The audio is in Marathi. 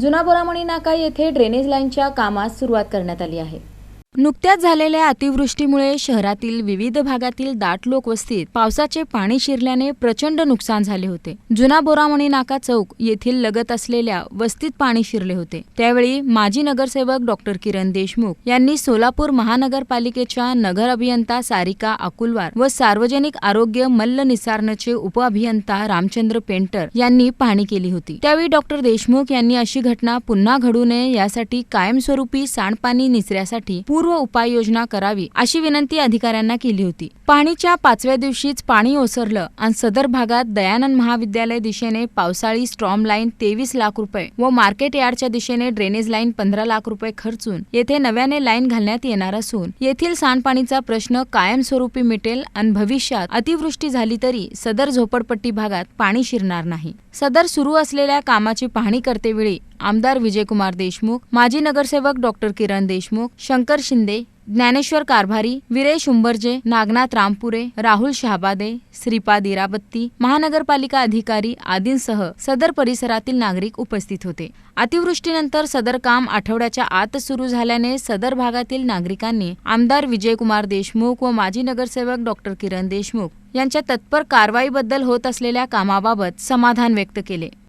जुना बोरामणी नाका येथे ड्रेनेज लाईनच्या कामास सुरुवात करण्यात आली आहे. नुकत्याच झालेल्या अतिवृष्टीमुळे शहरातील विविध भागातील दाट लोकवस्तीत पावसाचे पाणी शिरल्याने प्रचंड नुकसान झाले होते. जुना बोरामणी नाका चौक येथील लगत असलेल्या वस्तीत पाणी शिरले होते. त्यावेळी माजी नगरसेवक डॉक्टर किरण देशमुख यांनी सोलापूर महानगरपालिकेच्या नगर अभियंता सारिका अकुलवार व सार्वजनिक आरोग्य मल्ल निसारणचे उपअभियंता रामचंद्र पेंटर यांनी पाहणी केली होती. त्यावेळी डॉक्टर देशमुख यांनी अशी घटना पुन्हा घडू नये यासाठी कायमस्वरूपी सांडपाणी निचऱ्यासाठी पूर्व उपाययोजना करावी अशी विनंती अधिकाऱ्यांना केली होती. पाणीच्या पाचव्या दिवशीच पाणी ओसरलं आणि सदर भागात दयानंद महाविद्यालय दिशेने पावसाळी स्ट्रॉम लाईन तेवीस लाख रुपये व मार्केट यार्डच्या दिशेने ड्रेनेज लाईन पंधरा लाख रुपये खर्चून येथे नव्याने लाईन घालण्यात येणार असून येथील सांडपाणीचा प्रश्न कायमस्वरूपी मिटेल आणि भविष्यात अतिवृष्टी झाली तरी सदर झोपडपट्टी भागात पाणी शिरणार नाही. सदर सुरू असलेल्या कामाची पाहणी करतेवेळी आमदार विजयकुमार देशमुख माजी नगरसेवक डॉक्टर किरण देशमुख शंकर शिंदे ज्ञानेश्वर कारभारी विरेश उंबरजे नागनाथ रामपुरे राहुल शहाबादे श्रीपाद इराबत्ती महानगरपालिका अधिकारी आदींसह सदर परिसरातील नागरिक उपस्थित होते. अतिवृष्टीनंतर सदर काम आठवड्याच्या आत सुरू झाल्याने सदर भागातील नागरिकांनी आमदार विजयकुमार देशमुख व माजी नगरसेवक डॉक्टर किरण देशमुख यांच्या तत्पर कारवाईबद्दल होत असलेल्या कामाबाबत समाधान व्यक्त केले.